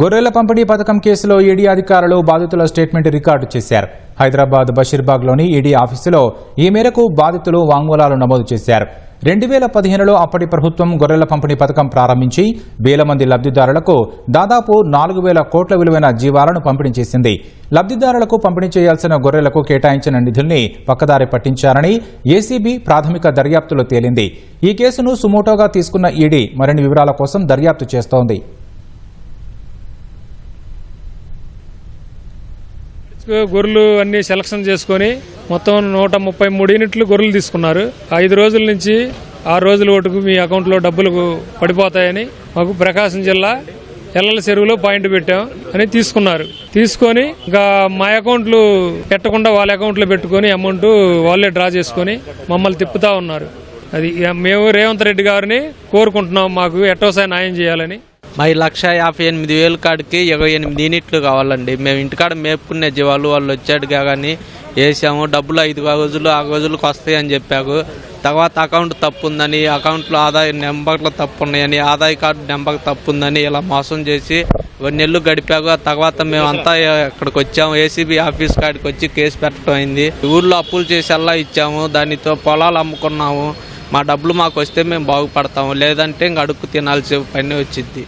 గొర్రెల పంపిణీ పథకం కేసులో ఈడీ అధికారులు బాధితుల స్టేట్మెంట్ రికార్డు చేశారు. హైదరాబాద్ బషీర్బాగ్లోని ఈడీ ఆఫీసులో ఈ మేరకు బాధితులు వాంగ్మూలాలు నమోదు చేశారు. రెండు వేల పదిహేనులో అప్పటి ప్రభుత్వం గొర్రెల పంపిణీ పథకం ప్రారంభించి వేల మంది లబ్ధిదారులకు దాదాపు నాలుగు వేల కోట్ల విలువైన జీవాలను పంపిణీ చేసింది. లబ్ధిదారులకు పంపిణీ చేయాల్సిన గొర్రెలకు కేటాయించిన నిధుల్ని పక్కదారి పట్టించారని ఏసీబీ ప్రాథమిక దర్యాప్తులో తేలింది. ఈ కేసును సుమోటోగా తీసుకున్న ఈడీ మరిన్ని వివరాల కోసం దర్యాప్తు చేస్తోంది. గొర్రెలు అన్ని సెలక్షన్ చేసుకొని మొత్తం నూట ముప్పై మూడు యూనిట్లు గొర్రెలు తీసుకున్నారు. ఐదు రోజుల నుంచి ఆరు రోజుల వరకు మీ అకౌంట్లో డబ్బులు పడిపోతాయని మాకు ప్రకాశం జిల్లా ఎల్లల చెరువులో పాయింట్ పెట్టాం అని తీసుకున్నారు. తీసుకొని ఇంకా మా అకౌంట్లు పెట్టకుండా వాళ్ళ అకౌంట్లో పెట్టుకొని అమౌంట్ వాళ్ళే డ్రా చేసుకొని మమ్మల్ని తిప్పుతా ఉన్నారు. అది మేము రేవంత్ రెడ్డి గారిని కోరుకుంటున్నాం మాకు ఎట్టోసారి న్యాయం చేయాలని. మరి లక్ష యాభై ఎనిమిది వేలు కాడికి ఇరవై ఎనిమిది యూనిట్లు కావాలండి. మేము ఇంటికాడ మేపుకునే జీవాలు వాళ్ళు వచ్చాడు కానీ వేసాము. డబ్బులు ఐదు రోజులు ఆ రోజులకు వస్తాయి అని చెప్పారు. తర్వాత అకౌంట్ తప్పు ఉందని అకౌంట్లో ఆదాయ నెంబర్లు తప్పు ఉన్నాయని ఆదాయ కార్డు నెంబర్ తప్పు ఉందని ఇలా మోసం చేసి కొన్ని నెలలు గడిపాక ఆ తర్వాత మేము అంతా ఇక్కడికి వచ్చాము. ఏసీబీ ఆఫీస్ కాడికి వచ్చి కేసు పెట్టడం అయింది. ఊర్లో అప్పులు చేసి అలా ఇచ్చాము. దానితో పొలాలు అమ్ముకున్నాము. మా డబ్బులు మాకు వస్తే మేము బాగుపడతాము. లేదంటే ఇంక అడుక్కు తినాల్సి పని వచ్చింది